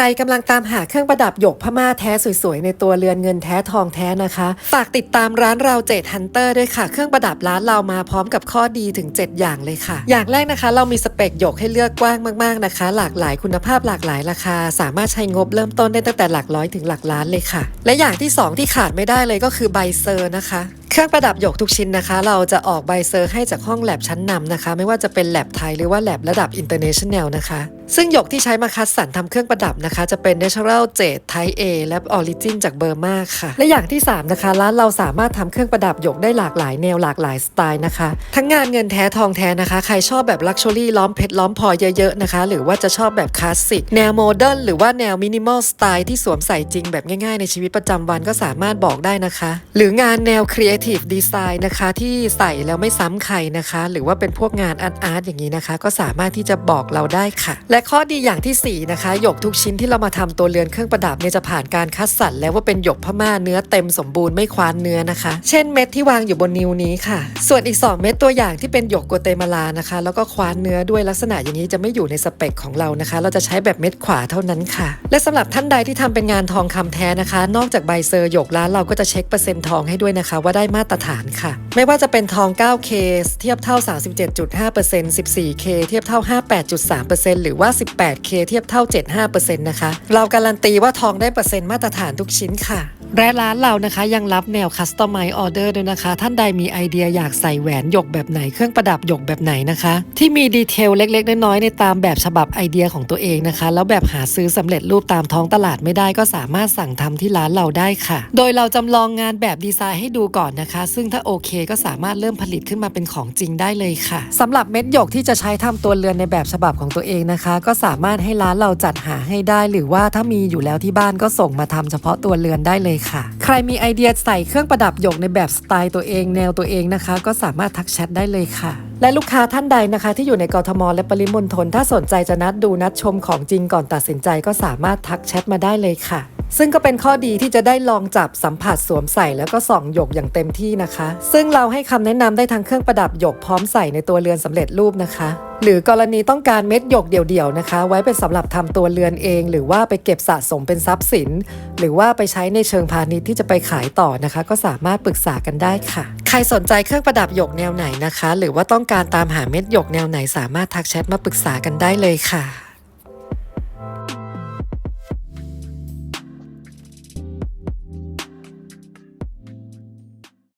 รกำลังตามหาเครื่องประดับหยกพม่าแท้สวยๆ ในตัวเรือนเงินแท้ทองแท้นะคะ ฝากติดตามร้านเราเจดฮันเตอร์ด้วยค่ะ เครื่องประดับร้านเรามาพร้อมกับข้อดีถึง 7 อย่างเลยค่ะ อย่างแรกนะคะ เรามีสเปคหยกให้เลือกกว้างมากๆนะคะ หลากหลายคุณภาพหลากหลายราคา สามารถใช้งบเริ่มต้นได้ตั้งแต่หลักร้อยถึงหลักล้านเลยค่ะ และอย่างที่สองที่ขาดไม่ได้เลยก็คือใบเซอร์นะคะเครื่องประดับหยกทุกชิ้นนะคะ เราจะออกใบเซอร์ให้จากห้องแลบชั้นนำนะคะ ไม่ว่าจะเป็นแลบไทยหรือว่าแลบระดับ international นะคะ ซึ่งหยกที่ใช้มาคัดสรรทำเครื่องประดับนะคะ จะเป็น natural jade type A และ origin จากเบอร์มาค่ะ และอย่างที่ 3 นะคะ ร้านเราสามารถทำเครื่องประดับหยกได้หลากหลายแนวหลากหลายสไตล์นะคะ ทั้งงานเงินแท้ทองแท้นะคะ ใครชอบแบบ luxury ล้อมเพชรล้อมพลอยเยอะๆนะคะ หรือว่าจะชอบแบบคลาสสิกแนวโมเดิร์นหรือว่าแนวมินิมอลสไตล์ที่สวมใส่จริงแบบง่ายๆ ในชีวิตประจำวันก็สามารถบอกได้นะคะ หรืองานแนว creative design นะคะที่ใส่แล้วไม่ซ้ำใครนะคะ หรือว่าเป็นพวกงานอาร์ตอาร์ตอย่างนี้นะคะ ก็สามารถที่จะบอกเราได้ค่ะและข้อดีอย่างที่ 4 นะคะหยกทุกชิ้นที่เรามาทำตัวเรือนเครื่องประดับเนี่ยจะผ่านการคัดสรรแล้วว่าเป็นหยกพม่าเนื้อเต็มสมบูรณ์ไม่ควานเนื้อนะคะ เช่นเม็ดที่วางอยู่บนนิ้วนี้ค่ะ ส่วนอีก 2 เม็ดตัวอย่างที่เป็นหยกกัวเตมาลานะคะ แล้วก็ควานเนื้อด้วยลักษณะอย่างนี้จะไม่อยู่ในสเปคของเรานะคะ เราจะใช้แบบเม็ดขวาเท่านั้นค่ะ และสำหรับท่านใดที่ทำเป็นงานทองคำแท้นะคะ นอกจากใบเซอร์หยกร้านเราก็จะเช็คเปอร์เซ็นต์ทองให้ด้วยนะคะ ว่าได้มาตรฐานค่ะ ไม่ว่าจะเป็นทอง 9K เทียบเท่า 37.5% 14K เทียบเท่า 58.3%หรือว่า 18K เทียบเท่า 75%นะคะ เราการันตีว่าทองได้เปอร์เซ็นต์มาตรฐานทุกชิ้นค่ะและร้านเรานะคะยังรับแนวคัสตอมไม z ์ออเดอร์ด้วยนะคะ ท่านใดมีไอเดียอยากใส่แหวนหยกแบบไหนเครื่องประดับหยกแบบไหนนะคะ ที่มีดีเทลเล็ก ๆ น้อยๆในตามแบบฉบับไอเดียของตัวเองนะคะ แล้วแบบหาซื้อสำเร็จรูปตามท้องตลาดไม่ได้ก็สามารถสั่งทำที่ร้านเราได้ค่ะ โดยเราจำลองงานแบบดีไซน์ให้ดูก่อนนะคะ ซึ่งถ้าโอเคก็สามารถเริ่มผลิตขึ้นมาเป็นของจริงได้เลยค่ะสำหรับเม็ดหยกที่จะใช้ทำตัวเรือนในแบบฉบับของตัวเองนะคะก็สามารถให้ร้านเราจัดหาให้ได้ หรือว่าถ้ามีอยู่แล้วที่บ้านก็ส่งมาทำเฉพาะตัวเรือนได้เลยค่ะ ใครมีไอเดียใส่เครื่องประดับหยกในแบบสไตล์ตัวเอง แนวตัวเองนะคะ ก็สามารถทักแชทได้เลยค่ะ และลูกค้าท่านใดนะคะ ที่อยู่ในกรทมและปริมณฑลถ้าสนใจจะนัดดูนัดชมของจริงก่อนตัดสินใจก็สามารถทักแชทมาได้เลยค่ะ ซึ่งก็เป็นข้อดีที่จะได้ลองจับสัมผัสสวมใส่แล้วก็ส่องหยกอย่างเต็มที่นะคะ ซึ่งเราให้คำแนะนำได้ทั้งเครื่องประดับหยกพร้อมใส่ในตัวเรือนสำเร็จรูปนะคะ หรือกรณีต้องการเม็ดหยกเดี่ยวๆนะคะ ไว้เป็นสำหรับทำตัวเรือนเอง หรือว่าไปเก็บสะสมเป็นทรัพย์สิน หรือว่าไปใช้ในเชิงพาณิชย์ที่จะไปขายต่อนะคะ ก็สามารถปรึกษากันได้ค่ะ ใครสนใจเครื่องประดับหยกแนวไหนนะคะ หรือว่าต้องการตามหาเม็ดหยกแนวไหนสามารถทักแชทมาปรึกษากันได้เลยค่ะ